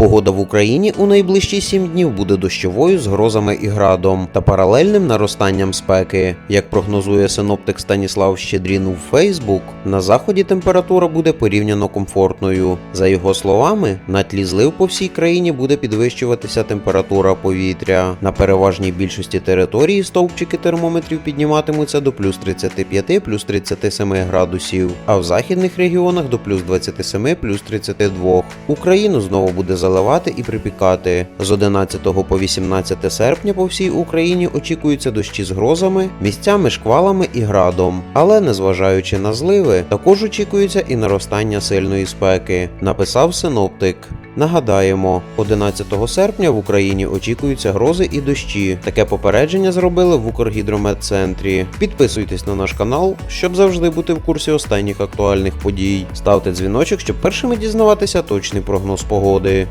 Погода в Україні у найближчі 7 днів буде дощовою з грозами і градом та паралельним наростанням спеки. Як прогнозує синоптик Станіслав Щедрін у Фейсбук, на заході температура буде порівняно комфортною. За його словами, на тлі злив по всій країні буде підвищуватися температура повітря. На переважній більшості території стовпчики термометрів підніматимуться до плюс 35, плюс 37 градусів, а в західних регіонах до плюс 27, плюс 32. Україну знову буде заливати і припікати. З 11 по 18 серпня по всій Україні очікуються дощі з грозами, місцями шквалами і градом. Але незважаючи на зливи, також очікується і наростання сильної спеки, написав синоптик. Нагадаємо, 11 серпня в Україні очікуються грози і дощі. Таке попередження зробили в Укргідрометцентрі. Підписуйтесь на наш канал, щоб завжди бути в курсі останніх актуальних подій. Ставте дзвіночок, щоб першими дізнаватися точний прогноз погоди.